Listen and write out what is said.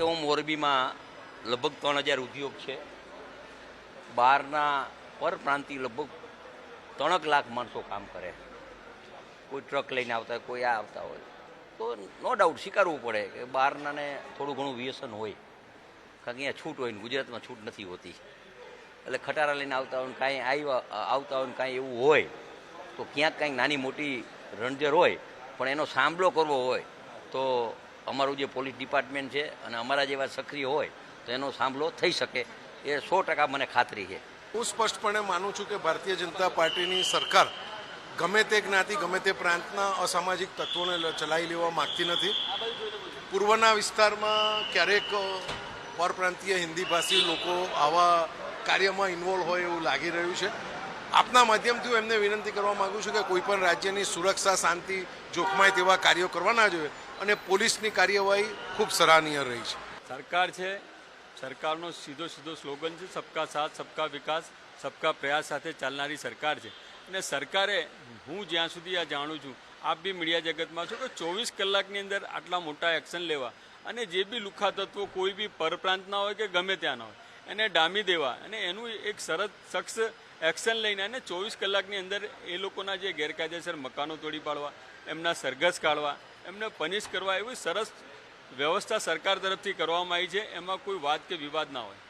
હું મોરબીમાં લગભગ ત્રણ હજાર ઉદ્યોગ છે. બહારના પરપ્રાંતિ લગભગ ત્રણક લાખ માણસો કામ કરે. કોઈ ટ્રક લઈને આવતા હોય, કોઈ આ આવતા હોય. તો નો ડાઉટ, સ્વીકારવું પડે કે બહારનાને થોડું ઘણું વ્યસન હોય. કારણ કે અહીંયા છૂટ હોય ને, ગુજરાતમાં છૂટ નથી હોતી. એટલે ખટારા લઈને આવતા હોય ને, કાંઈ આવ્યા, આવતા હોય ને, કાંઈ એવું હોય, તો ક્યાંક કાંઈક નાની મોટી રણજર હોય, પણ એનો સાંભળો કરવો હોય, તો અમારું જે પોલીસ ડિપાર્ટમેન્ટ છે અને અમારા જેવા સક્રિય હોય તો એનો સામલો થઈ શકે. એ સો ટકા મને ખાતરી છે. હું સ્પષ્ટપણે માનું છું કે ભારતીય જનતા પાર્ટીની સરકાર ગમે તે જ્ઞાતિ, ગમે તે પ્રાંતના અસામાજિક તત્વોને ચલાવી લેવા માગતી નથી. પૂર્વના વિસ્તારમાં ક્યારેક પરપ્રાંતીય હિન્દી ભાષી લોકો આવા કાર્યમાં ઇન્વોલ્વ હોય એવું લાગી રહ્યું છે. આપના માધ્યમથી હું એમને વિનંતી કરવા માગું છું કે કોઈપણ રાજ્યની સુરક્ષા, શાંતિ, જોખમાય તેવા કાર્યો કરવા ના જોઈએ. અને પોલીસની કાર્યવાહી ખૂબ સરાહનીય રહી છે. સરકાર છે, સરકારનો સીધો સીધો સ્લોગન છે, સબકા સાથ, સબકા વિકાસ, સબકા પ્રયાસ સાથે ચાલનારી સરકાર છે. અને સરકારે, હું જ્યાં સુધી આ જાણું છું, આપ બી મીડિયા જગતમાં છો કે ચોવીસ કલાકની અંદર આટલા મોટા એક્શન લેવા. અને જે બી લુખા તત્વો કોઈ બી પરપ્રાંતના હોય કે ગમે ત્યાંના હોય, એને ડામી દેવા. અને એનું એક સરસ શખ્સ એક્શન લઈને અને ચોવીસ કલાકની અંદર એ લોકોના જે ગેરકાયદેસર મકાનો તોડી પાડવા, એમના સરઘસ કાઢવા એમને પનિશ કરવા એવી સરસ વ્યવસ્થા સરકાર તરફથી કરવામાં આવી છે. એમાં કોઈ વાત કે વિવાદ ના હોય.